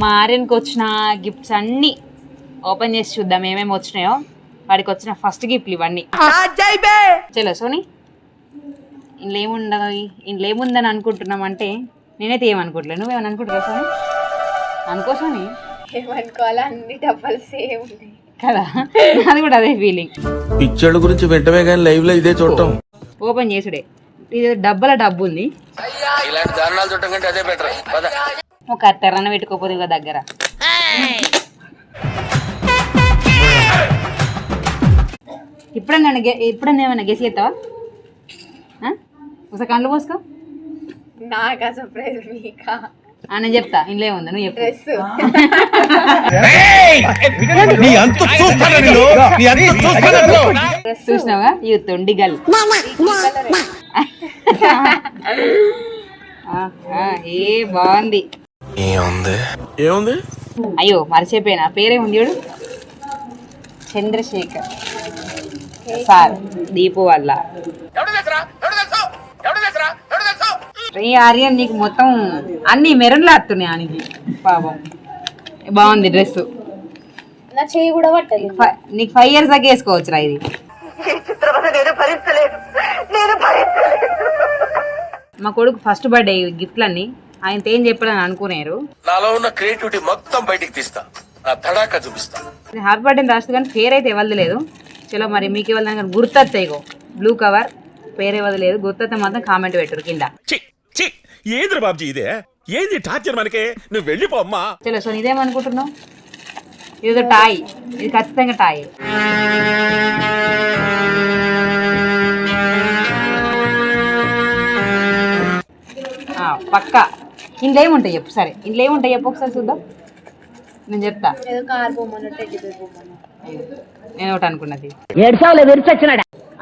మా ఆర్యన్కి వచ్చిన గిఫ్ట్స్ అన్నీ ఓపెన్ చేసి చూద్దాం ఏమేమి వచ్చినాయో. వాడికి వచ్చిన ఫస్ట్ గిఫ్ట్లు ఇవన్నీ. చలో సోని. ఇంట్లో ఏముండదు ఇంట్లో ఏముందని అనుకుంటున్నాం అంటే నేనైతే ఏమనుకోవట్లేదు నువ్వేమని అనుకుంటున్నావు సోని? అనుకో సోని. ఏమనుకోవాలా అన్ని డబ్బులు సేమ్ కదా? అది కూడా అదే ఫీలింగ్ పిచ్చోళ్ళ గురించి వెంటనే కానీ లైవ్లో ఇదే చూడటం. ఓపెన్ చేసుడే. ఇది డబ్బల డబ్బు ఉంది ఇలాంటి దారుణాలు చూడటం కంటే అదే బెటర్ ఒక తెరన పెట్టుకోపోతే ఇంకా దగ్గర. ఇప్పుడన్నా గె- ఎప్పుడన్నా ఏమైనా గెసి ఎత్తావా ఒకసారి కళ్ళు పోసుకో నాకా సర్ప్రైజ్ మీకా? నేను చెప్తా. ఇంట్లో ఏముంది? నువ్వు చెప్పు. డ్రెస్ చూసినావా? ఈ తొండి గల్. ఏ బాగుంది. ఏముంది ఏముంది అయ్యో మర్చిపోయినా. పేరే ఉంది చూడు. చంద్రశేఖర్. సార్ దీపు వల్ల. ఈ ఆర్యన్ నీకు మొత్తం అన్ని మెరూన్లు వస్తున్నాయి ఆయనకి పాపం. బాగుంది డ్రెస్. నా చెయ్యి కూడా పట్టదు నీకు ఫైవ్ ఇయర్స్ దాకా వేసుకోవచ్చురా ఇది. మా కొడుకు ఫస్ట్ బర్త్డే గిఫ్ట్లన్నీ. ఆయనతో ఏం చెప్పాలని అనుకున్నారు నాలో ఉన్న క్రియేటివిటీ మొత్తం బయటికి తీస్తా. నా తడాక చూపిస్తా. రాస్తుంది కానీ పేరు అయితే ఇవ్వదు లేదు. చలో మరి మీకు ఇవ్వాలి కానీ గుర్తొస్తాయి ఇగో. బ్లూ కవర్ పేరు ఇవ్వదు లేదు. గుర్తొస్తే మాత్రం కామెంట్ పెట్టరు కింద. చి చి ఏంద్ర బాబ్జీ ఇదే? ఏంది టార్చర్ మనకి? నువ్వు వెళ్ళిపో అమ్మా. చలో సో ఇదేమనుకుంటున్నావు ఇది టాయ్. ఇది ఖచ్చితంగా టాయ్. ఆ, పక్క. ఇంట్లో ఏముంటాయి చెప్పు? సరే ఇంట్లో ఏముంటాయి చెప్పు ఒకసారి చూద్దాం. నేను చెప్తా. నేను ఒకటి అనుకున్నది.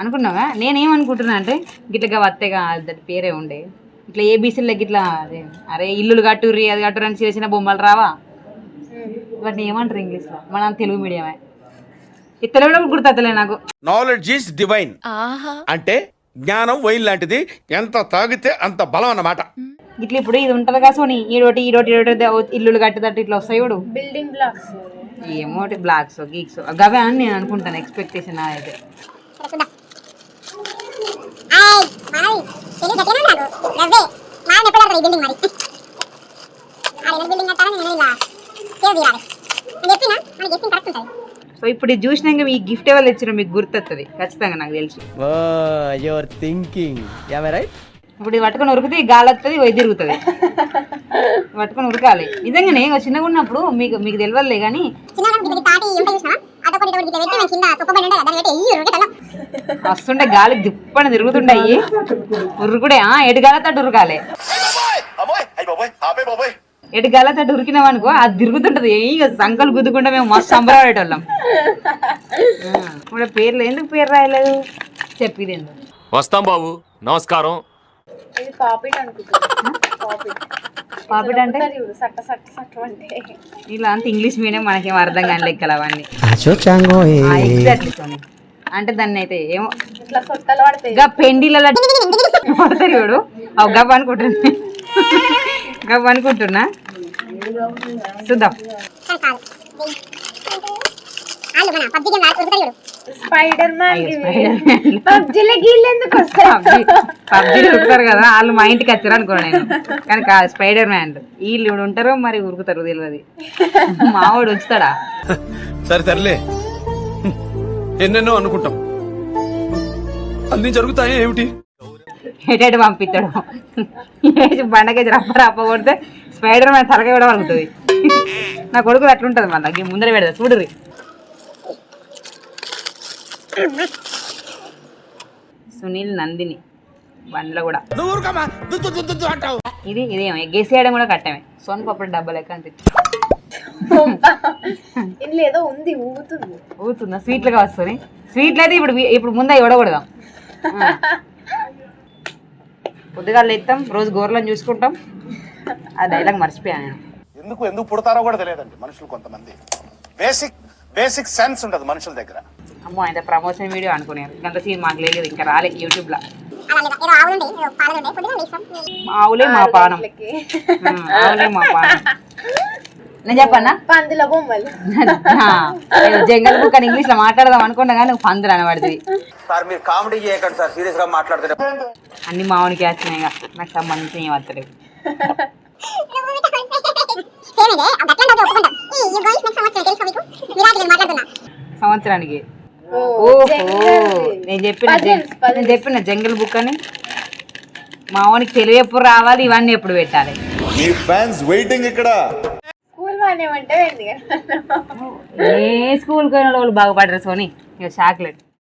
అనుకున్నావా? నేనేమనుకుంటున్నా అంటే గిట్లగా వత్తేగా దాని పేరే ఉండే. ఇట్లా ఏబీసీలో గిట్లా అదే అరే ఇల్లులు కట్టుర్రి అది కట్టుర్రి అని చిన్న చిన్న బొమ్మలు రావా? వాటిని ఏమంటారు ఇంగ్లీష్లో? మన తెలుగు మీడియమే. ఈ తెలుగులో గుర్తొత్తలే నాకు. నాలెడ్జ్ ఈస్ డివైన్ అంటే జ్ఞానం వైన్ లాంటిది ఎంత తాగితే అంత బలం అన్నమాట. ఇట్లా ఇప్పుడు ఇది ఉంటుంది కదా సోని ఈడోటి ఈడోటి ఈడోటి ద- ఇల్లులు కట్టేటట్టు ఇట్లా వస్తాయి చూడు. బిల్డింగ్ బ్లాక్స్ ఏమోటి బ్లాక్స్ గీక్స్ గవే అని నేను అనుకుంటాను ఎక్స్పెక్టేషన్ అయితే సో ఇప్పుడు ఇది చూసినాక ఈ గిఫ్ట్ ఎవరు ఇచ్చారో మీకు గుర్తొస్తుంది ఖచ్చితంగా నాకు తెలిసి. థింకింగ్ రైట్ ఇప్పుడు ఇది పట్టుకొని ఉరికితే ఈ గాలి వస్తుంది పోయి తిరుగుతుంది. పట్టుకొని ఉరకాలి నిజంగానే చిన్నగా ఉన్నప్పుడు మీకు మీకు తెలియదులే కానీ వస్తుంటే గాలి దిప్పని తిరుగుతుంటాయి ఉరుకుడే ఆ ఎటు గాలి తట్టు ఉరకాలి. ఎటు గాలి తట్టు ఉరికినాం అనుకో అది తిరుగుతుంటది. ఇక సంకలు గుద్దుకుంటే మేము మస్తు సంబరపడేటోళ్ళం ఇప్పుడు పేర్లు ఎందుకు పేరు రాయలేదు? చెప్పిది వస్తాం బాబు. నమస్కారం. ఇది పాపిట్ అనుకుంటున్నా. పాపిట్. పాపిట్ అంటే? సట్ట సట్ట సట్ట అంటే. ఇలా అంత ఇంగ్లీష్ మీడియం మనకేం అర్థం కాని లెక్కలు అవన్నీ. అంటే దాన్ని అయితే ఏమో ఇట్లా సొట్టలు పడతాయి. గా పెండిలలో పడతారు చూడు. అవి గబ్బ అనుకుంటున్నా. గబ్బ అనుకుంటున్నా. చూద్దాం. స్పైడర్. పబ్జిలో ఉరుకుతారు కదా వాళ్ళు మా ఇంటికి వచ్చారు అనుకో నేను. కానీ కాదు స్పైడర్ మ్యాన్ వీళ్ళు ఉంటారో మరి ఉరుకుతారు తెలియదు మావాడు వచ్చుతాడా సరే తరలే ఎన్నెన్నో అనుకుంటాం. అన్ని జరుగుతాయి ఏమిటి? ఎటెటు పంపిస్తాడు? బండకేసి రప్ప రప్ప కొడితే స్పైడర్ మ్యాన్ తలకాయ కూడా వలుగుతుంది నా కొడుకు అట్లుంటది మళ్ళీ ముందర పెడతా చూడుర్రి. సునీల్ నందిని బండ్ల కూడా. ఇది ఇదేమో ఎగ్గేసేయడం కూడా కట్టమే సోన్ పప్పుడు డబ్బా లెక్క ఇందులో ఏదో ఉంది ఊగుతుంది. ఊతుందా స్వీట్లుగా వస్తుంది స్వీట్లు అయితే ఇప్పుడు ఇప్పుడు ముందే ఇవ్వకూడదాం. పొద్దుగా లేస్తాం రోజు గోర్లను చూసుకుంటాం. ఆ డైలాగ్ మర్చిపోయాను నేను. ఎందుకు ఎందుకు పుడతారో కూడా తెలియదండి మనుషులు కొంతమంది. బేసిక్ బేసిక్ సెన్స్ ఉండదు మనుషుల దగ్గర. అమ్మో ఆయన ప్రమోషన్ వీడియో అనుకునేది. గంట సీన్ మాకు లేదు ఇంకా రాలే యూట్యూబ్లో. మా ఆవులే మా పానం ఆవులే మా పానం. నేను చెప్పన్నా? పందుల బొమ్మలు. జంగల్ బుక్ అని ఇంగ్లీష్లో మాట్లాడదాం అనుకున్నా కానీ నువ్వు పందులు అనబడింది సార్ మీరు కామెడీ చేయకండి సార్ సీరియస్గా మాట్లాడుతున్నారు అన్ని మామూలుకి వచ్చినాయి. నాకు సంబంధించిన ఏం సంవత్సరానికి. ఓహో. నేను చెప్పిన. నేను చెప్పిన జంగల్ బుక్ అని? మావానికి తెలివి ఎప్పుడు రావాలి ఇవన్నీ ఎప్పుడు పెట్టాలి? మీ ఫ్యాన్స్ వెయిటింగ్ ఇక్కడ. ఏ స్కూల్కి పోయిన వాళ్ళు బాగుపడరు సోని. ఇక చాక్లెట్